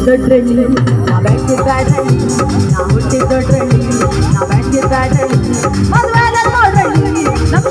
ದೊಡ್ಡಳ್ಳಿ ನಾ ಬೆಟ್ಟಿದ ಬ್ಯಾಡಳ್ಳಿ ನಾ ಹುಟ್ಟಿದ ದೊಡ್ಡಳ್ಳಿ ನಾ ಬೆಟ್ಟಿದ ಬ್ಯಾಡಳ್ಳಿ ಮದುವೆ ನೋಡ್ರಳ್ಳಿ ನಮ್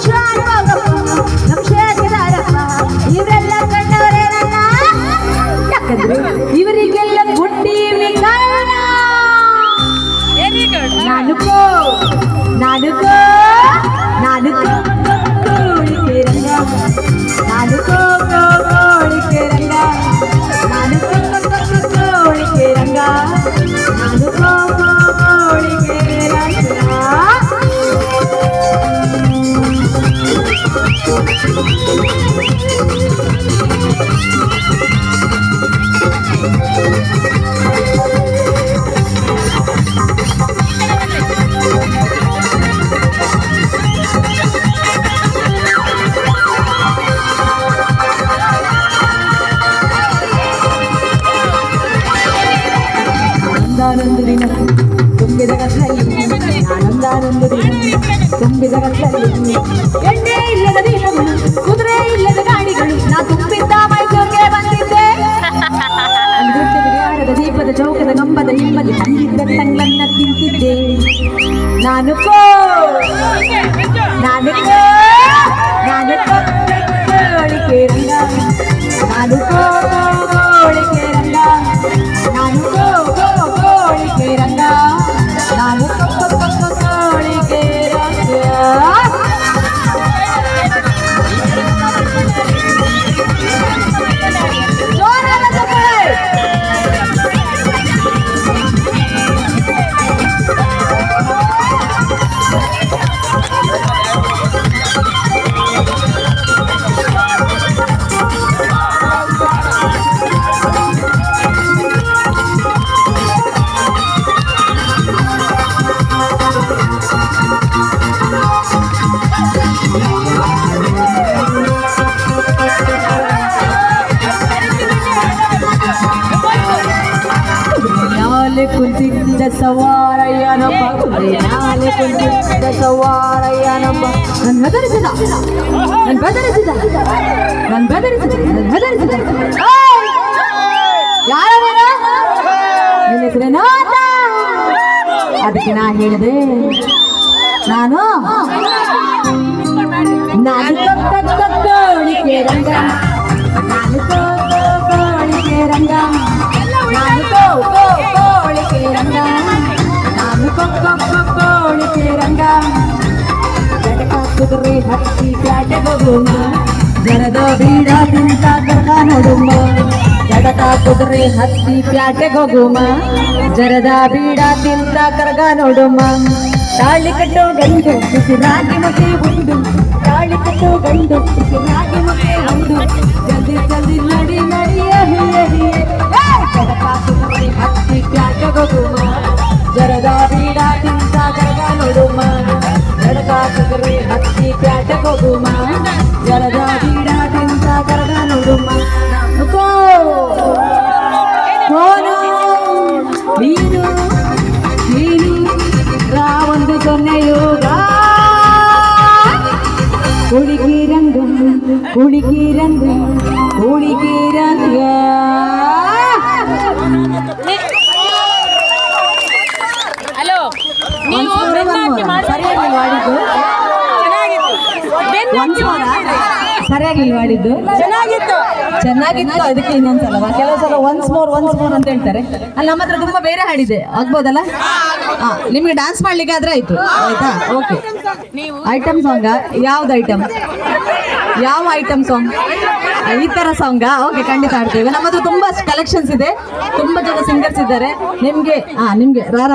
ಆನಂದಾನೊಂದು ದಿನ ತುಂಬಿದ ಕತ್ತಲಲ್ಲಿ ಆನಂದಾನೊಂದು ದಿನ ತುಂಬಿದ ಕತ್ತಲಲ್ಲಿ ಎಣ್ಣೆ ಇಲ್ಲದ ದೀಪಗಳು ಕುದುರೆ ಇಲ್ಲದ ಗಾಡಿಗಳು ನಾ ತುಂಬಿದ್ದ ಮೈಸೂರಿಗೆ ಬಂದಿದ್ದೆ ಅಲ್ಲಿ ದೊಡ್ಡ ಗಡಿಯಾರದ ದೀಪದ ಚೌಕದ ಕಂಬದ ಹಿಂಬದಿ ತಂದಿದ್ದ ತಂಗ್ಳನ್ನ ತಿಂತಿದ್ದೆ ನಾನು ಕೋ ನಾನು ಕೋ ಕುಂತಿದ್ದ ಸವಾರಯ್ಯನೊಬ್ಬ ನಾಲೆ ಕುಂತಿದ್ದ ಸವಾರಯ್ಯನೊಬ್ಬ ನನ್ ಬೆದರಿಸಿದ ನನ್ ಬೆದರಿಸಿದ ನನ್ ಬೆದರಿಸಿದ ನನ್! ಯಾರು ನೀನು? ನಿನ್ನ ಹೆಸರೇನು ಅದಕ್ಕೆ ನಾ ಹೇಳಿದೆ ನಾನು ನಾನು ಕೊಟ್ಟ ರಂಗ. ಕುದುರೆ ಹತ್ತಿ ಪ್ಯಾಟೆ ಕರ್ಕ ನೋಡುಮ. ಹತ್ತಿ ಜರದ ಬೀಡ ತಿಂತ ಕರ್ಗ ನೋಡುಮ. ತಾಳಿ ಕಟ್ಟೋ ಗಂಡು ಉಂಡು. ತಾಳಿ ಕಟ್ಟೋ ಗಂಡು ಮುಖೆ ಉಂಡು. ಜಲ್ದಿ ಜಲ್ದಿ ನಡಿ ನಡಿಯ ಹಿಯ ಹಿಯ ಜಟಕ ಕುದುರೆ ಹತ್ತಿ ಪ್ಯಾಟೆ ಜಡಕ ಕುದುರೆ ಹತ್ತಿ ಪ್ಯಾಟೆಗೆ ಹೋಗುಮ ಜರದ ಬೀಡ ತಿಂತ ಕರ್ಗ ನೋಡುಮ ನಮ್ಕೋ ಕೋನು ನೀನು ನೀನು ರಾವೊಂದು ಸೊನ್ನೆ ಯೋಗ ಹುಡುಗಿ ರಂಗ ಹುಡುಗಿ ರಂಗ ಹುಡುಗಿ ರಂಗ ಸರಿಯಾಗಿ ಮಾಡಿದ್ದು. ಚೆನ್ನಾಗಿತ್ತು. ಚೆನ್ನಾಗಿತ್ತು. ಅದಕ್ಕೆ ಇನ್ನೊಂದ್ಸಲ ಕೆಲವು ಸಲ ಒನ್ಸ್ ಮೋರ್ ಒನ್ಸ್ ಮೋರ್ ಅಂತ ಹೇಳ್ತಾರೆ. ಅಲ್ಲಿ ನಮ್ಮ ಹತ್ರ ತುಂಬಾ ಬೇರೆ ಹಾಡಿದೆ ಆಗ್ಬೋದಲ್ಲ? ನಿಮ್ಗೆ ಡಾನ್ಸ್ ಮಾಡ್ಲಿಕ್ಕೆ ಆದ್ರೆ ಆಯ್ತು. ಆಯ್ತಾ? ಓಕೆ ಐಟಮ್ ಸಾಂಗ ಯಾವ್ದು ಐಟಮ್ ಯಾವ ಐಟಮ್ ಸಾಂಗ್ ಈ ತರ ಸಾಂಗ್ ಓಕೆ ಖಂಡಿತ ಆಡ್ತೇವೆ ನಮ್ಮ ಹತ್ರ ತುಂಬಾ ಕಲೆಕ್ಷನ್ಸ್ ಇದೆ. ತುಂಬಾ ಜನ ಸಿಂಗರ್ಸ್ ಇದ್ದಾರೆ. ನಿಮ್ಗೆ ಹಾ ನಿಮ್ಗೆ ರಾರ